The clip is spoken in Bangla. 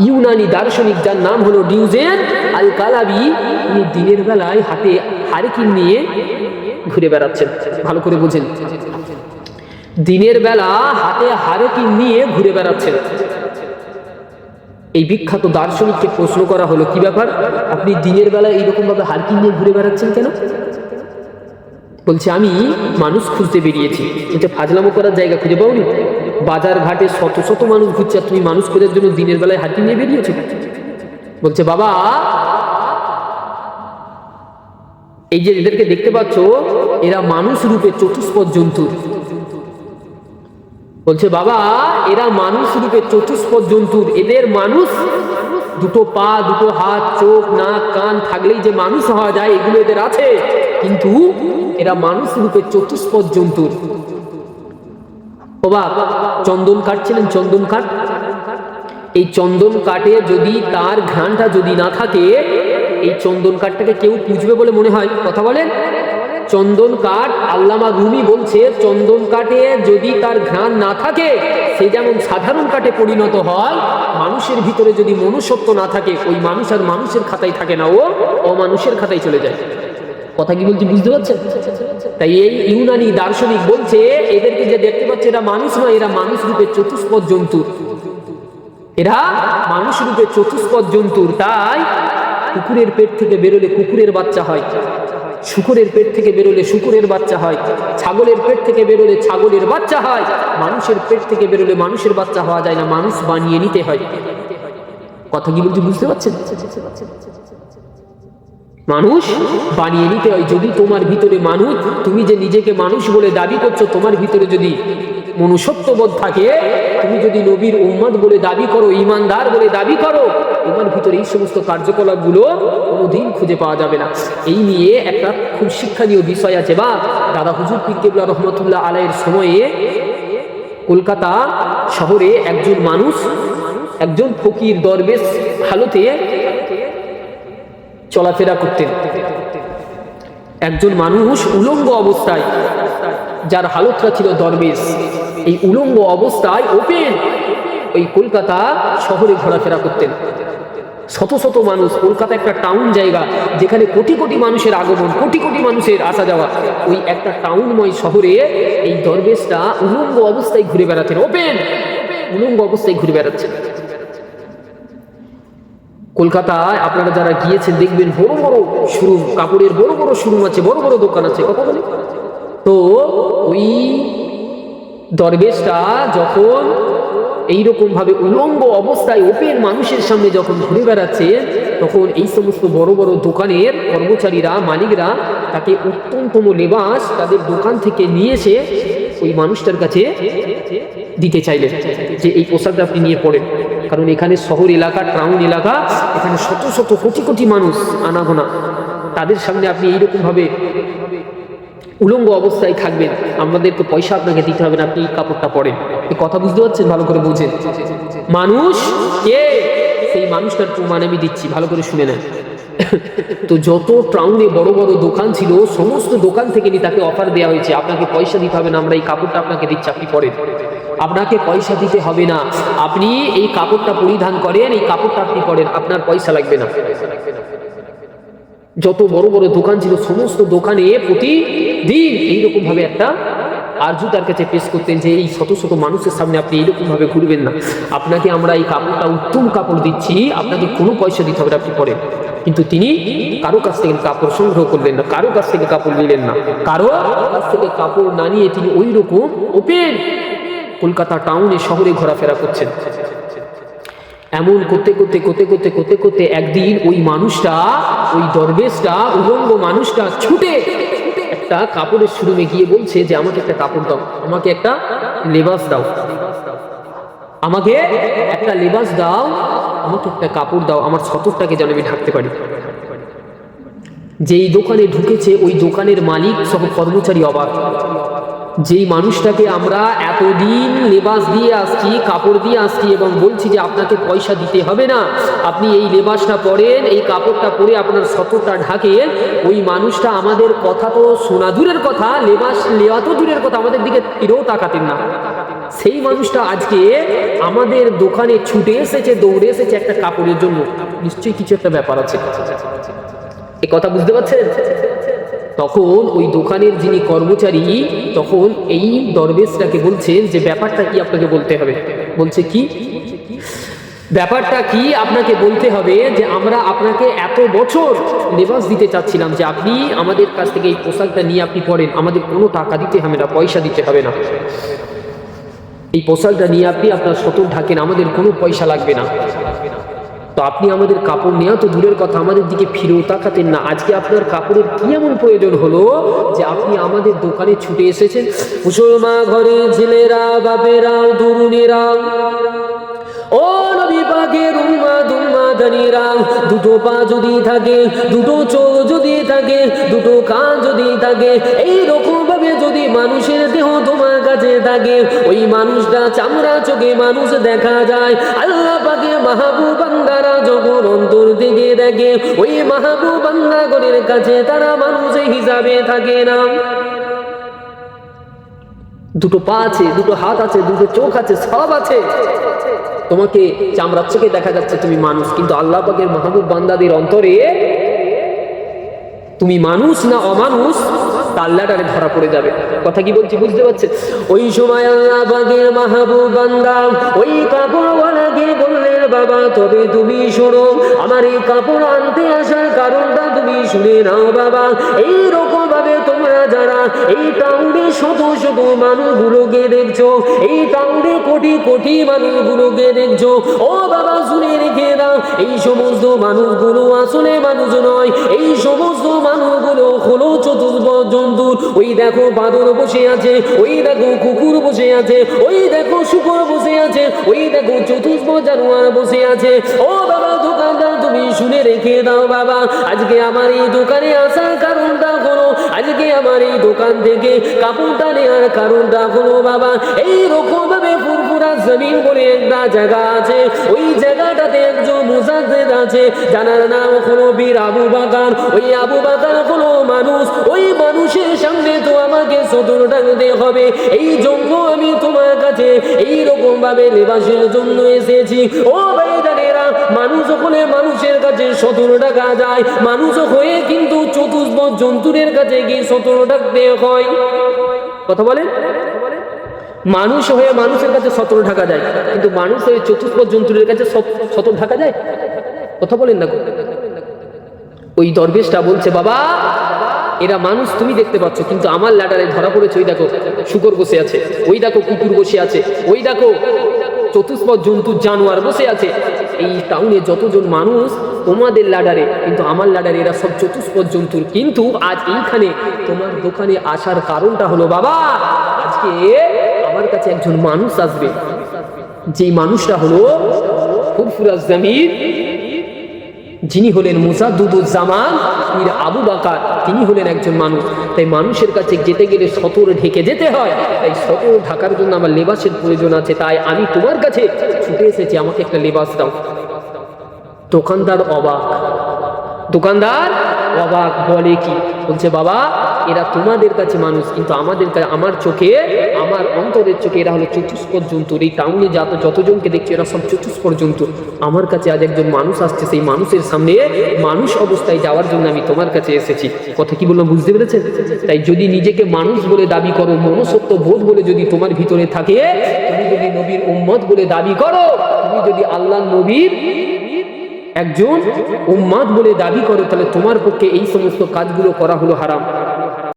ইউনানি দার্শনিক যার নাম হলো ডিউজেন আল কালাবি উনি দিনের বেলায় হাতে হারিকিন নিয়ে ঘুরে বেড়াচ্ছেন। ভালো করে বুঝেন। দিনের বেলা হাতে হারেকিন নিয়ে ঘুরে বেড়াচ্ছেন। এই বিখ্যাত দার্শনিককে প্রশ্ন করা হলো, কি ব্যাপার? আপনি দিনের বেলা এইরকম ভাবে হারকিন নিয়ে ঘুরে বেড়াচ্ছেন কেন? বলছে, আমি মানুষ খুঁজতে বেরিয়েছি। এটা ফাজলামো করার জায়গা খুঁজে পাওনি? বাজার ঘাটে শত শত মানুষ ঘুরছে, তুমি মানুষ খোঁজার জন্য দিনের বেলায় হাতি নিয়ে বেরিয়েছো বলছে, বাবা, এই যে এদেরকে দেখতে পাচ্ছ, এরা মানুষ রূপে চতুষ্পদ জন্তু। বলছে, বাবা, এরা মানুষ রূপে চতুষ্পদ জন্তুর এদের মানুষ দুটো পা, দুটো হাত, চোখ, নাক, কান থাকলেই যে মানুষ হওয়া যায়, এগুলো এদের আছে। কিন্তু এরা মানুষ রূপে চতুষ্পদ জন্তুর বাবা চন্দন কাটছিলেন চন্দন কাঠ। এই চন্দন কাঠে যদি তার ঘ্রাণটা যদি না থাকে, এই চন্দন কাঠটাকে কেউ পুজবে বলে মনে হয়। কথা বলেন? চন্দন কাঠ, আল্লামা রুমি বলছে, চন্দন কাঠে যদি তার ঘ্রাণ না থাকে, সে যেমন সাধারণ কাঠে পরিণত হয়, মানুষের ভিতরে যদি মনুষ্যত্ব না থাকে, ওই মানুষ আর মানুষের খাতায় থাকে না ও, অমানুষের খাতায় চলে যায়। কথা কি বলছি বুঝতে পারছেন? তাই এই ইউনানি দার্শনিক বলছে, এদেরকে যে দেখতে পাচ্ছে এরা মানুষ নয়, এরা মানুষ রূপে চতুষ্পদ জন্তু। এরা মানুষ রূপে চতুষ্পদ জন্তুর তাই কুকুরের পেট থেকে বেরোলে কুকুরের বাচ্চা হয়, শুকুরের পেট থেকে বেরোলে শুকুরের বাচ্চা হয়, ছাগলের পেট থেকে বেরোলে ছাগলের বাচ্চা হয়। মানুষের পেট থেকে বেরোলে মানুষের বাচ্চা হওয়া যায় না, মানুষ বানিয়ে নিতে হয়। কথা কি বলছি বুঝতে পারছেন? মানুষ বানিয়ে নিতে হয়। যদি তোমার ভিতরে মানুষ, তুমি যে নিজেকে মানুষ বলে দাবি করছ, তোমার ভিতরে যদি মনুষ্যত্ববোধ থাকে, তুমি যদি নবীর উম্মত বলে দাবি করো, ইমানদার বলে দাবি করো, তোমার ভিতরে এই সমস্ত কার্যকলাপগুলো কোনোদিন খুঁজে পাওয়া যাবে না। এই নিয়ে একটা খুব শিক্ষণীয় বিষয় আছে বা দাদা হুজুর পীর কেবলা রহমতুল্লাহ আলাইয়ের সময়ে কলকাতা শহরে একজন মানুষ, একজন ফকির দরবেশ হালতে চলাফেরা করতেন। একজন মানুষ উলঙ্গ অবস্থায়, যার হালতটা ছিল দরবেশ, এই উলঙ্গ অবস্থায় ওপেন ওই কলকাতা শহরে ঘোরাফেরা করতেন। শত শত মানুষ, কলকাতা একটা টাউন জায়গা, যেখানে কোটি কোটি মানুষের আগমন, কোটি কোটি মানুষের আসা যাওয়া, ওই একটা টাউনময় শহরে এই দরবেশটা উলঙ্গ অবস্থায় ঘুরে বেড়াতেন, ওপেন, উলঙ্গ অবস্থায় ঘুরে বেড়াচ্ছেন। কলকাতায় আপনারা যারা গিয়েছেন দেখবেন বড় বড় শোরুম, কাপড়ের বড় বড় শোরুম আছে, বড় বড় দোকান আছে, কথা বলি? তো ওই দরবেশটা যখন এইরকম ভাবে উলঙ্গ অবস্থায় ওপেন মানুষের সামনে যখন ঘুরে বেড়াচ্ছে, তখন এই সমস্ত বড় বড় দোকানের কর্মচারীরা, মালিকরা তাকে উত্তমতম লেবাস তাদের দোকান থেকে নিয়ে এসে ওই মানুষটার কাছে দিতে চাইলেন যে এই পোশাকটা আপনি নিয়ে পড়েন। কারণ এখানে শহর এলাকা টাউন এলাকা, এখানে শত শত কোটি কোটি মানুষ আনাগোনা। তাদের সামনে আপনি এইরকমভাবে উলঙ্গ অবস্থায় থাকবেন। আমাদেরকে পয়সা আপনাকে দিতে হবে না, আপনি এই কাপড়টা পরেন। এই কথা বুঝতে পারছেন? ভালো করে বুঝেন। মানুষ কে? সেই মানুষটার প্রমাণ আমি দিচ্ছি। ভালো করে শুনে নেন। তো যত টাউনে বড় বড় দোকান ছিল, সমস্ত দোকান থেকে নিয়ে তাকে অফার দেওয়া হয়েছে। আপনাকে পয়সা দিতে হবে না, আমরা এই কাপড়টা আপনাকে দিচ্ছি, আপনি পরেন। আপনাকে পয়সা দিতে হবে না। আপনি এই কাপড়টা পরিধান করেন, এই কাপড়টা আপনি পরেন, আপনার পয়সা লাগবে না। যত বড় বড় দোকান ছিল, সমস্ত দোকানে প্রতিদিন এইরকম ভাবে একটা আরজু তার কাছে পেশ করতেন যে, এই শত শত মানুষের সামনে আপনি এইরকম ভাবে ঘুরবেন না। আপনাকে আমরা এই কাপড়টা উত্তম কাপড় দিচ্ছি, আপনাকে কোনো পয়সা দিতে হবে না, আপনি পরেন। কিন্তু তিনি কারও কাছ থেকে কাপড় সংগ্রহ করলেন না, কারও কাছ থেকে কাপড় নিলেন না। কারও কাছ থেকে কাপড় না নিয়ে তিনি ওই রকম ওপেন কলকাতা টাউনে শহরে ঘোরাফেরা করছেন। এমন করতে করতে করতে করতে করতে করতে একদিন ওই মানুষটা, ওই দরবেশটা, উলঙ্গ মানুষটা ছুটে একটা কাপড়ের শুরুমে গিয়ে বলছে যে, আমাকে একটা কাপড় দাও, আমাকে একটা লেবাস দাও। আমাকে একটা লেবাস দাও আমাকে একটা কাপড় দাও, আমার সতরটাকে যেন আমি ঢাকতে পারি। যেই দোকানে ঢুকেছে, ওই দোকানের মালিক সহ কর্মচারী অবাক। যেই মানুষটাকে আমরা এতদিন লেবাস দিয়ে আসছি, কাপড় দিয়ে আসছি এবং বলছি যে আপনাকে পয়সা দিতে হবে না, আপনি এই লেবাসটা পরেন, এই কাপড়টা পরে আপনার সতরটা ঢাকেন ওই মানুষটা আমাদের কথা তো শোনা দূরের কথা, লেবাস লেওয়া তো দূরের কথা, আমাদের দিকে ফিরেও তাকাতেন না। সেই মানুষটা আজকে আমাদের দোকানে ছুটে এসেছে, দৌড়ে এসেছে একটা কাপড়ের জন্য। নিশ্চয়ই কিছু একটা ব্যাপার আছে। এ কথা বুঝতে পারছেন? তখন ওই দোকানের যিনি কর্মচারী, তখন এই দরবেশটাকে বলছেন যে, ব্যাপারটা কি আপনাকে বলতে হবে? বলছে কি? ব্যাপারটা কি আপনাকে বলতে হবে যে, আমরা আপনাকে এত বছর লেবাস দিতে চাচ্ছিলাম যে, আপনি আমাদের কাছ থেকে এই পোশাকটা নিয়ে আপনি পরেন আমাদের কোনো টাকা দিতে হবে না, পয়সা দিতে হবে না। এই পোশাকটা নিয়ে আপনি আপনার সতর ঢাকেন, আমাদের কোনো পয়সা লাগবে না। তো আপনি আমাদের কাপড় নেওয়া তো দূরের কথা, আমাদের দিকে ফিরেও তাকাতেন না। আজকে আপনার কাপড়ের কি এমন প্রয়োজন হলো যে আপনি আমাদের দোকানে ছুটে এসেছেন? মুসলমান ঘরে ছেলেরা, বাপেরা, তরুণেরা, ও নবী পাকের উম্মা, দুম্মা দানিরা দুটো পা যদি থাকে, দুটো চোখ যদি থাকে, দুটো কান যদি থাকে এই রকম মানুষের দেহ তোমার কাছে থাকে। ওই মানুষটা চামড়া চোখে মানুষ দেখা যায়। আল্লাহ পাকে মাহবুব বান্দারা যখন অন্তর থেকে দেখে, ওই মাহবুব বান্দাগণের কাছে তারা মানুষ হিসাবে থাকে না। দুটো পা আছে, দুটো হাত আছে, দুটো চোখ আছে, সব আছে। তোমাকে চামড়ার চোখে দেখা যাচ্ছে তুমি মানুষ, কিন্তু আল্লাহ পাকের মাহবুব বান্দাদের অন্তরে তুমি মানুষ না অমানুষ? তা আল্লাহটারে ধরা পড়ে যাবে। কথা কি বলছি বুঝতে ওই সময় আল্লাহ পাকের মাহবুব ওই কাপড়ওয়ালাকে বললেন, বাবা, তবে তুমি শোনো, আমার এই কাপড় আনতে আসার কারণটা তুমি শুনে নাও, বাবা। এই রকম ভাবে তোমরা যারা এই টাউনে শত শত মানুষগুলোকে দেখছ, এই টাউনে কোটি কোটি মানুষগুলোকে দেখছ, ও বাবা, শুনে রেখে দাও, এই সমস্ত মানুষগুলো আসলে মানুষ নয়, এই সমস্ত মানুষগুলো ওই দেখো বাঁদর বসে আছে, ওই দেখো কুকুর বসে আছে, ওই দেখো শুকুর বসে আছে, ওই দেখো চতুর্ভ জানোয়ার বসে আছে। ও বাবা, দোকানদার, তুমি শুনে রেখে দাও বাবা। আজকে আমার এই দোকানে আসার কারণটা হলো আজকে আমার এই দোকান থেকে কাপড়টা নেওয়ার কারণটা হলো বাবা, এই রকম ভাবে ফুরফুরা জমিন বলে একটা জায়গা আছে। ওই জায়গাটাতে একজন মুজাদ্দেদ আছে, জানার নাম হলো বীর আবু বাকার। ওই আবু বাকার হলো মানুষ, ওই মানুষের সামনে তো আমাকে সদর ডাকতে হবে। এই জন্য আমি তোমার কাছে এই রকম ভাবে লেবাসের জন্য এসেছি। ও ভাই মানুষ হলে মানুষের কাছে সতর টাকা যায়, মানুষ হয়ে কিন্তু চতুর্থ জন্তুরের কাছে গিয়ে সতর ডাকতে হয়। কথা বলেন? মানুষ হয়ে মানুষের কাছে সতর ঢাকা যায়, কিন্তু মানুষ হয়ে চতুর্থ জন্তুরের কাছে সতর ঢাকা যায়? কথা বলেন না ওই দরবেশটা বলছে, বাবা, এরা মানুষ তুমি দেখতে পাচ্ছ, কিন্তু আমার ল্যাডারে ধরা পড়েছে, ওই দেখো, শুকর বসে আছে, ওই দেখো কুকুর বসে আছে, ওই দেখো চতুষ্পদ জন্তু জানোয়ার বসে আছে এই টাউনে যতজন মানুষ, তোমাদের লাডারে কিন্তু আমার লাডারে এরা সব চতুষ্পদ জন্তুর কিন্তু আজ এইখানে তোমার দোকানে আসার কারণটা হলো, বাবা, আজকে আমার কাছে একজন মানুষ আসবে। যেই মানুষটা হলো ফুরফুরাজ জামির যিনি হলেন মুজাদুদুজ্জামান পীর আবু বাকার, তিনি হলেন একজন মানুষ। তাই মানুষের কাছে যেতে গেলে সতর ঢেকে যেতে হয়। তাই সতর ঢাকার জন্য আমার লেবাসের প্রয়োজন আছে। তাই আমি তোমার কাছে ছুটে এসেছি, আমাকে একটা লেবাস দাও। দোকানদার অবাক। দোকানদার অবাক বলে কি? বলছে, বাবা এরা তোমাদের কাছে মানুষ, কিন্তু আমাদের আমার চোখে, আমার অন্তরের চোখে এরা হলো চতুষ্পদ জন্তুর। এই টাউনে যত, যতজনকে দেখছি এরা সব চতুষ্পদ জন্তু। আমার কাছে আজ একজন মানুষ আসছে, সেই মানুষের সামনে মানুষ অবস্থায় যাওয়ার জন্য আমি তোমার কাছে এসেছি। কথা কি বললাম, বুঝতে পেরেছেন? তাই যদি নিজেকে মানুষ বলে দাবি করো মনসত্ব বোধ বলে যদি তোমার ভিতরে থাকে, তুমি যদি নবীর উম্মত বলে দাবি করো, তুমি যদি আল্লাহ নবীর একজন উম্মাদ বলে দাবি করো, তাহলে তোমার পক্ষে এই সমস্ত কাজগুলো করা হলো হারাম।